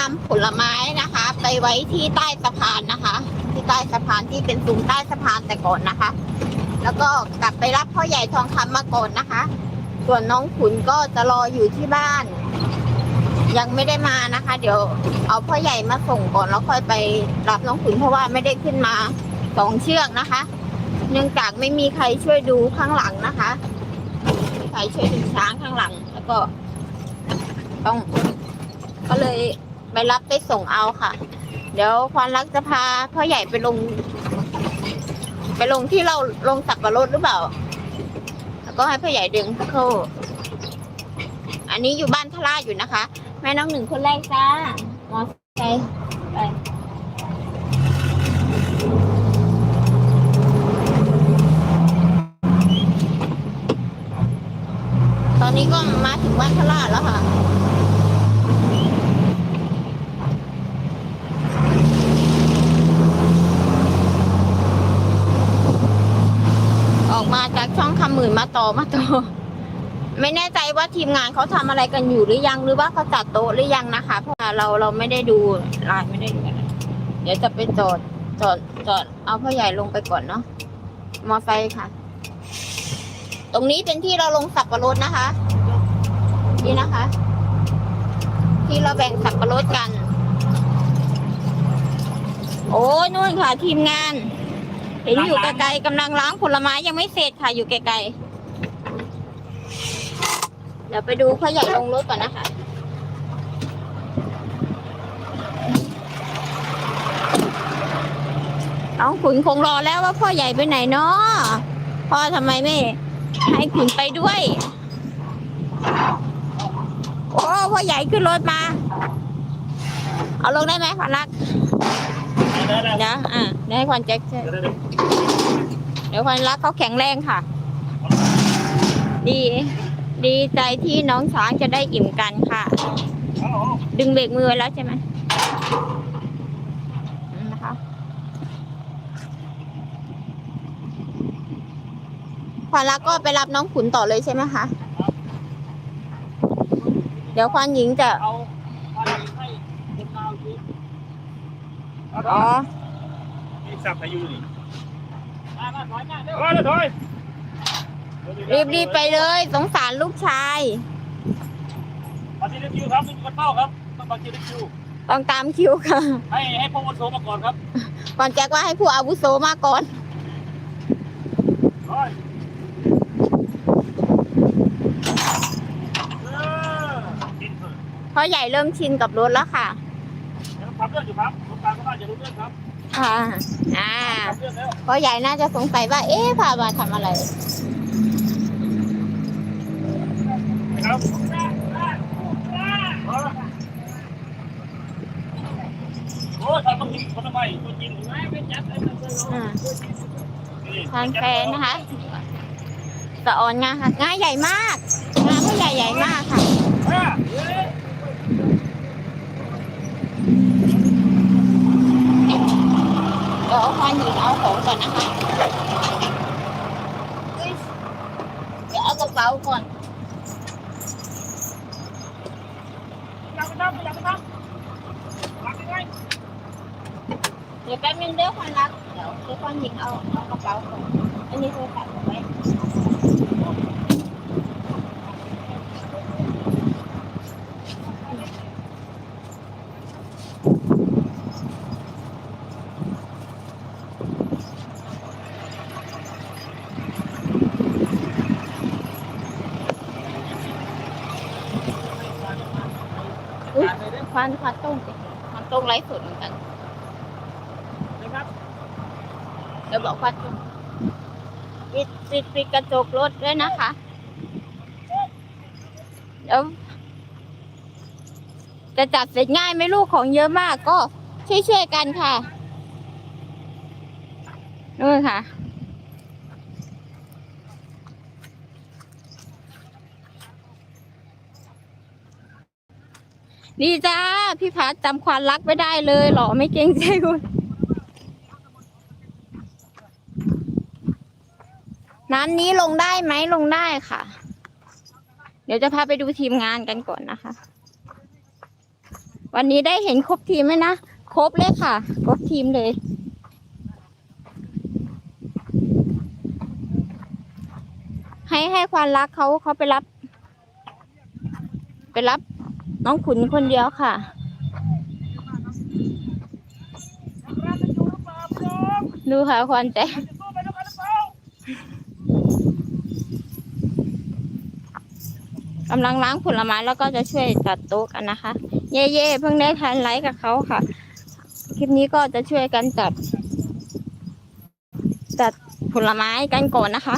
นำผลไม้นะคะ ไปไว้ที่ใต้สะพานนะคะ ที่ใต้สะพานที่เป็นซุ้มใต้สะพานแต่ก่อนนะคะ แล้วก็กลับไปรับพ่อใหญ่ทองคำมาก่อนนะคะ ส่วนน้องขุนก็จะรออยู่ที่บ้าน ยังไม่ได้มานะคะ เดี๋ยวเอาพ่อใหญ่มาส่งก่อนแล้วค่อยไปรับน้องขุนเพราะว่าไม่ได้ขึ้นมาสองเชือกนะคะ เนื่องจากไม่มีใครช่วยดูข้างหลังนะคะไม่มีใครช่วยดูช้างข้างหลัง แล้วก็ต้องก็เลย ไปรับไปส่งเอาค่ะ เดี๋ยวควานรักจะพาพ่อใหญ่ไปลง ไปลงที่เราลงสับปะรดหรือเปล่า แล้วก็ให้พ่อใหญ่ดึงเข้า อันนี้อยู่บ้านทลาดอยู่นะคะ แม่น้องหนึ่งคนแรกจ้ามอไซค์ไปตอนนี้ก็มาถึงบ้านทลาดแล้วค่ะ ออกมาจากช่องคำห มื่นมาต่อมาต่อ ไม่แน่ใจว่าทีมงานเขาทำอะไรกันอยู่หรือยังหรือว่าเขาจัดโต๊ะหรือยังนะคะ เพราะว่าเราเราไม่ได้ดูไลน์ไม่ได้ดูเดี๋ยวจะไปจอดจอดจอดเอาพ่อใหญ่ลงไปก่อนเนาะมอไซค์ค่ะ ตรงนี้เป็นที่เราลงสับปะรดนะคะ นี่นะคะ ที่เราแบ่งสับปะรดกัน โอ้ยนู่นค่ะ ทีมงาน เห็นอยู่ไกลๆกำลังล้างผลไม้ยังไม่เสร็จค่ะ อยู่ไกลๆเดี๋ยวไปดูพ่อใหญ่ลงรถก่อนนะคะน้องขุนคงรอแล้วว่าพ่อใหญ่ไปไหนเนาะพ่อทำไมไม่ให้ขุนไปด้วย โอ้พ่อใหญ่ขึ้นรถมา เอาลงได้ไหมขวัญรัก ได้ได้เดี๋ยวอะเดี๋ยวให้ควันแจ็คช่วยเดี๋ยวควันรักเขาแข็งแรงค่ะ ดี ดีใจที่น้องช้างจะได้อิ่มกันค่ะ ดึงเบรกมือไว้แล้วใช่ไหมนะคะควานรักก็ไปรับน้องขุนต่อเลยใช่ไหมคะ เดี๋ยวควานหญิงจะ เอาเอาให้คุณเอาทีเอาอ๋อนี่สับอายุนี่มามาถอยมาเร็วมาเลยถอยรีบรีบๆไปเลย สงสารลูกชายมาที่เล็กคิวครับนี่มันเป้าครับต้องมาที่เล็กคิวต้องตามคิวค่ะ ให้ให้พวกมันโซมาก่อนครับ ก่อนแจ็คว่าให้ผู้อาวุโสมาก่อนถอยเออกินเถอะเพราะใหญ่เริ่มชินกับรถแล้วค่ะเดี๋ยว ทำเรื่องอยู่ครับผมตามก็น่าจะรู้เรื่องครับค่ะอ่าทำเรื่องแล้วเพราะใหญ่น่าจะสงสัยว่า เอ๊ะพามาทำอะไรนะครับโอ้ยทำต้องกินคนทำไมตัวจริงไม่จับเลยอ่าทานแฟนนะคะสะออนงาค่ะงาใหญ่มากงาผู้ใหญ่ใหญ่มากค่ะเดี๋ยวเอาควานหญิงเอาของก่อนนะคะเฮ้ยเดี๋ยวเอากระเป๋าก่อนอยากไปทำอยากไปทำรักยังไง เดี๋ยวแป๊บนึงเดี๋ยวควานรัก เดี๋ยวเดี๋ยวควานหญิงเอาเอากระเป๋าก่อน อันนี้โทรศัพท์เอาไว้อุ้ยควานควานต้งสิควานต้งไลฟ์สดเหมือนกันนะครับเดี๋ยวบอกว่าปิดปิดปิดกระจกรถด้วยนะคะเดี๋ยวจะจัดเสร็จง่ายไหมลูกของเยอะมากก็ช่วยๆกันค่ะนู่นค่ะ ดีจ้า พี่พัดจำความรักไม่ได้เลยหรอไม่เกรงใจคุณ น้ำนี้ลงได้ไหมลงได้ค่ะ เดี๋ยวจะพาไปดูทีมงานกันก่อนนะคะ วันนี้ได้เห็นครบทีมไหมนะ ครบเลยค่ะ ครบทีมเลยให้ให้ควานรักเขาเขาไปรับ ไปรับ น้องขุนคนเดียวค่ะ ดูค่ะควานแต่กำลังล้างผลไม้แล้วก็จะช่วยจัดโต๊ะกันนะคะ เย่เย่ๆเพิ่งได้ทานไลฟ์กับเขาค่ะ คลิปนี้ก็จะช่วยกันจัด จัดผลไม้กันก่อนนะคะ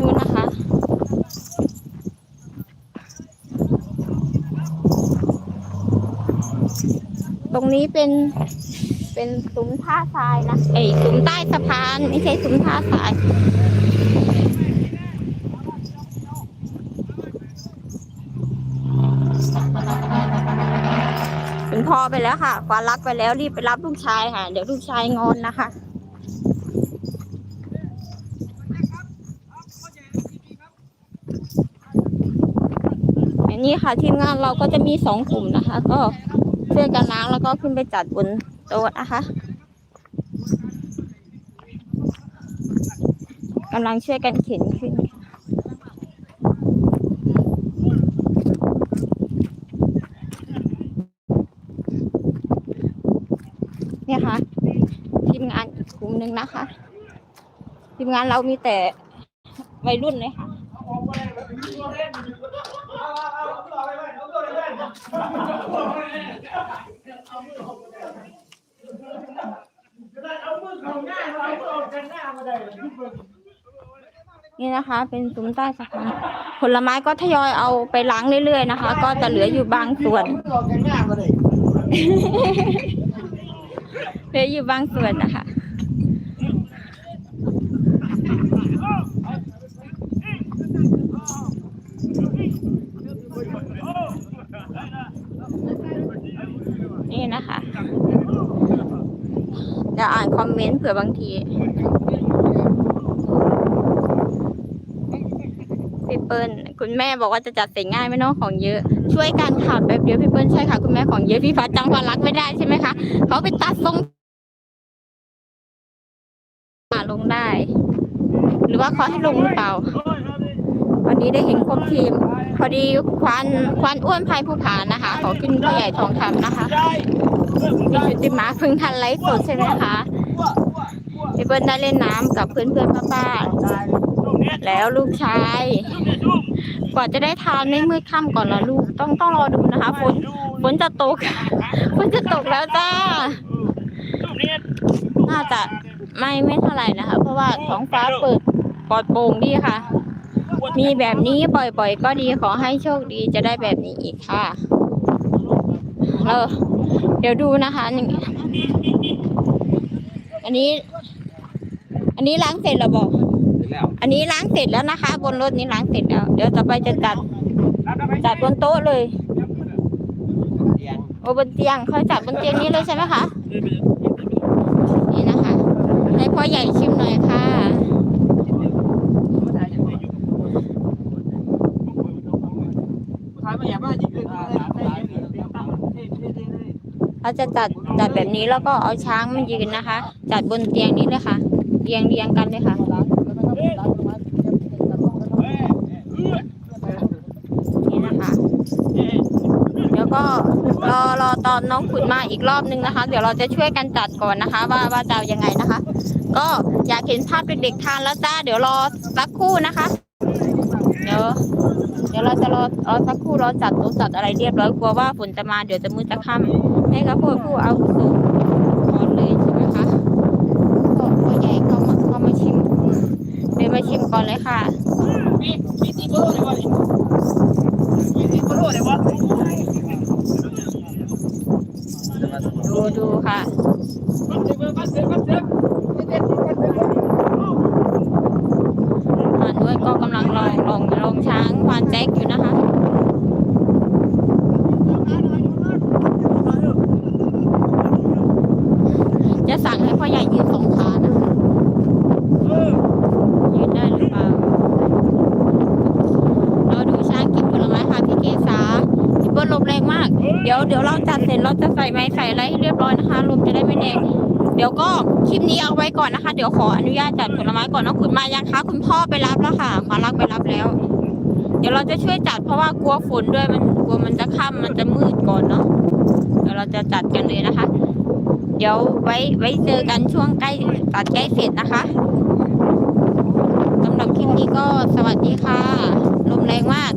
ดูนะคะ ต รงนี้เป็น เป็นซุ้มท่าทรายนะเอ้ยซุ้มใต้สะพานไม่ใช่ซุ้มท่าทรายคุณพ่อไปแล้วค่ะควานรักไปแล้วรีบไปรับลูกชายค่ะ เดี๋ยวลูกชายงอนนะคะอันนี้ค่ะทีมงานเราก็จะมีสองกลุ่มนะคะ ก็ ช่วยกันล้างแล้วก็ขึ้นไปจัดบนโต๊ะนะคะกำลังช่วยกันเข็นขึ้นเนี่ยค่ะทีมงานกลุ่มหนึ่งนะคะ ทีมงานเรามีแต่วัยรุ่นเลยค่ะ นี่นะคะ เป็นซุ้มใต้สะพานผลไม้ก็ทยอยเอาไปล้างเรื่อยๆนะคะ ก็จะเหลืออยู่บางส่วน เหลืออยู่บางส่วนนะคะ นี่นะคะ เดี๋ยวอ่านคอมเมนต์เผื่อบางที พี่เปิ้ลคุณแม่บอกว่าจะจัดเสร็จง่ายไม่น้องของเยอะ ช่วยกันค่ะแป๊บเดียวพี่เปิ้ลใช่ค่ะคุณแม่ของเยอะพี่ฟ้าจำความรักไม่ได้ใช่ไหมคะเขาไปตัดทรงอ่าลงได้ หรือว่าเขาให้ลงหรือเปล่า วันนี้ได้เห็นครบทีม พอดีควานควานอ้วนภัยผู้ผานะคะ ขอขึ้นพ่อใหญ่ทองคำนะคะพี่ชุติมาพิ่งทันไลฟ์สดใช่ไหมคะพี่เปิ้ลได้เล่นน้ำกับเพื่อนเพื่อนๆป้าๆแล้วลูกชายกว่าจะได้ทานไม่มืดค่ำก่อนละลูก ต้องต้องรอดูนะคะฝนฝนจะตกฝนจะตกแล้วจ้า น่าจะไม่ไม่เท่าไหร่นะคะ เพราะว่าท้องฟ้าเปิดปลอดโปร่งดีค่ะ มีแบบนี้บ่อยๆ ก็ดีขอให้โชคดีจะได้แบบนี้อีกค่ะ เออ เดี๋ยวดูนะคะหนึ่งอันนี้ อันนี้ล้างเสร็จแล้วบอกอันนี้ล้างเสร็จแล้วนะคะ บนรถนี้ล้างเสร็จแล้ว เดี๋ยวต่อไปจะจัดจัดบนโต๊ะเลยโอ้บนเตียงเขาจัดบนเตียงนี้เลยใช่ไหมคะนี่นะคะ ให้พ่อใหญ่ชิมหน่อยค่ะ เขาจะจัดจัดแบบนี้แล้วก็เอาช้างมายืนนะคะ จัดบนเตียงนี้เลยค่ะเรียงเรียงกันเลยค่ะนี่นะคะเดี๋ยวก็รอรอตอนน้องขุนมาอีกรอบนึงนะคะ เดี๋ยวเราจะช่วยกันจัดก่อนนะคะ ว่าว่าจะเอายังไงนะคะ ก็อยากเห็นภาพเด็กๆทานแล้วจ้า เดี๋ยวรอสักครู่นะคะ ดี๋ยวเดี๋ยวเราจะรอรอสักครู่รอจัดโต๊ะจัดอะไรเรียบร้อยกลัวว่าฝนจะมาเดี๋ยวจะมืดจะค่ำให้ครับผู้ผู้เอาวุโสก่อนเลยใช่ไหมคะก็ผู้ใหญ่เข้ามาเข้ามาชิมเดินมาชิมก่อนเลยค่ะดูดูค่ะ ผ่านด้วยก็กำลังลองลองลองช้างควานแจ็คอยู่นะคะ จะสั่งให้พ่อใหญ่ยืนสองขานะคะยืนได้หรือเปล่า ยวเดี๋ยวเราจัดเใส่ไม้ใส่อะไรให้เรียบร้อยนะคะลมจะได้ไม่แรงเดี๋ยวก็คลิปนี้เอาไว้ก่อนนะคะ เดี๋ยวขออนุญาตจัดผลไม้ก่อนน้องขุนมายังคะคุณพ่อไปรับแล้วค่ะขอรักไปรับแล้ว เดี๋ยวเราจะช่วยจัดเพราะว่ากลัวฝนด้วยมันกลัวมันจะค่ำมันจะมืดก่อนเนาะเดี๋ยวเราจะจัดกันเลยนะคะ เดี๋ยวไว้ไว้เจอกันช่วงใกล้ตัดใกล้เสร็จนะคะสำหรับคลิปนี้ก็สวัสดีค่ะลมแรงมาก